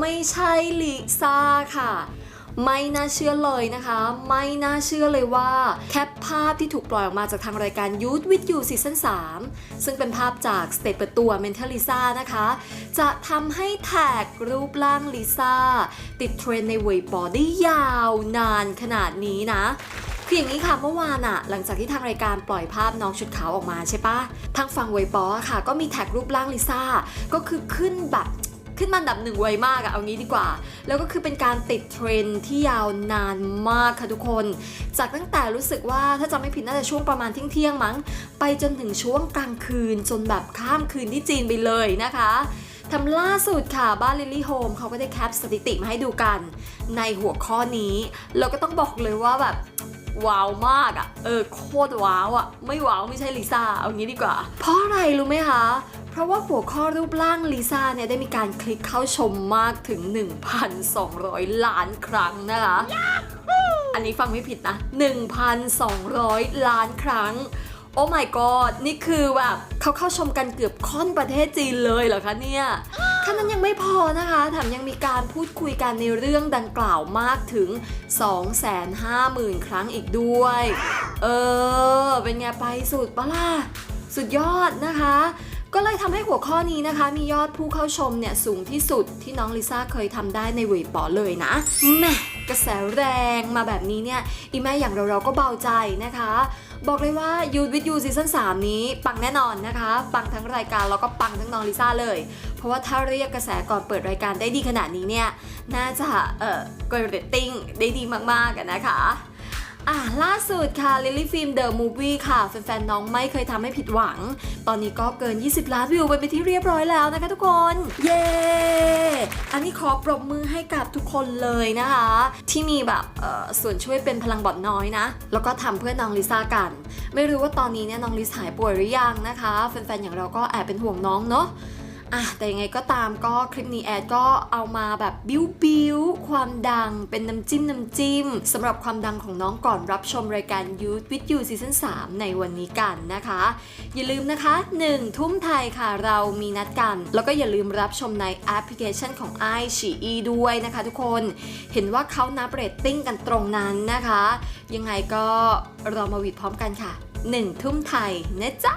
ไม่ใช่ลิซ่าค่ะ ไม่น่าเชื่อเลยนะคะ ไม่น่าเชื่อเลยว่า แคปภาพที่ถูกปล่อยออกมาจากทางรายการ Youth with You ซีซั่น3ซึ่งเป็นภาพจากสเตจเปิดตัว Mental Lisa นะคะ จะทำให้แท็กรูปร่างลิซ่าติดเทรนในเว็บบอได้ยาวนานขนาดนี้นะคืออย่างนี้ค่ะเมื่อวานอะหลังจากที่ทางรายการปล่อยภาพน้องชุดขาวออกมาใช่ปะทางฝั่งเวยปอค่ะ ก็มีแท็กรูปร่างลิซ่าก็คือขึ้นแบบ ขึ้นมาดับหนึ่งไวมากอะเอางี้ดีกว่า แล้วก็คือเป็นการติดเทรนที่ยาวนานมากค่ะทุกคน จากตั้งแต่รู้สึกว่าถ้าจำไม่ผิดน่าจะช่วงประมาณเที่ยงๆมั้ง ไปจนถึงช่วงกลางคืนจนแบบข้ามคืนที่จีนไปเลยนะคะทำล่าสุดค่ะบ้านลิลลี่โฮมเขาก็ได้แคปสถิติมาให้ดูกัน ในหัวข้อนี้ เราก็ต้องบอกเลยว่าแบบ ว้าวมากอะ่ะ เออโคตรว้าวอะ่ะ ไม่ว้าวไม่ใช่ลิซ่า เอางี้ดีกว่า เพราะอะไรรู้ไหมคะ เพราะว่าหัวข้อรูปร่างลิซ่าเนี่ยได้มีการคลิกเข้าชมมากถึง 1,200 ล้านครั้งนะคะ อันนี้ฟังไม่ผิดนะ 1,200 ล้านครั้งโอ้ my god นี่คือแบบเขาเข้าชมกันเกือบค่อนประเทศจีนเลยเหรอคะเนี่ยแค่นั้นยังไม่พอนะคะแถมยังมีการพูดคุยกันในเรื่องดังกล่าวมากถึง 250,000 ครั้งอีกด้วย เออ เป็นไงไปสุดปะล่ะ สุดยอดนะคะ ก็เลยทำให้หัวข้อนี้นะคะ มียอดผู้เข้าชมเนี่ยสูงที่สุดที่น้องลิซ่าเคยทำได้ในเว็บปอเลยนะแม่กระแสแรงมาแบบนี้เนี่ยอีแม่อย่างเราเราๆก็เบาใจนะคะ บอกเลยว่า You with You ซีซั่น3นี้ ปังแน่นอนนะคะ ปังทั้งรายการแล้วก็ปังทั้งน้องลิซ่าเลย เพราะว่าถ้าเรียกกระแสก่อนเปิดรายการได้ดีขนาดนี้เนี่ยน่าจะเอ่อเกิดเรตติ้งได้ดีมากๆกันนะคะ ล่าสุดค่ะ Lily Film The Movie ค่ะ แฟนๆน้องไม่เคยทำให้ผิดหวัง ตอนนี้ก็เกิน 20 ล้านวิวไปเป็นที่เรียบร้อยแล้วนะคะทุกคน เย้ อันนี้ขอปรบมือให้กับทุกคนเลยนะคะ ที่มีแบบส่วนช่วยเป็นพลังบอดน้อยนะ แล้วก็ทำเพื่อน้องลิซ่ากัน ไม่รู้ว่าตอนนี้เนี่ยน้องลิซ่าหายป่วยหรือยังนะคะแฟนๆอย่างเราก็แอบเป็นห่วงน้องเนาะอะแต่ยังไงก็ตามก็คลิปนี้แอดก็เอามาแบบบิ้วบิ้ว ความดังเป็นน้ำจิ้มน้ำจิ้มสำหรับความดังของน้องก่อนรับชมรายการ Youth with You ซีซั่น3ในวันนี้กันนะคะ อย่าลืมนะคะ 1 ทุ่มไทยค่ะเรามีนัดกัน แล้วก็อย่าลืมรับชมในแอปพลิเคชันของ i อ e ด้วยนะคะทุกคน เห็นว่าเขานับเรตติ้งกันตรงนั้นนะคะ ยังไงก็รอมาวิดพร้อมกันค่ะ 1 ทุ่มไทยนะจ๊ะ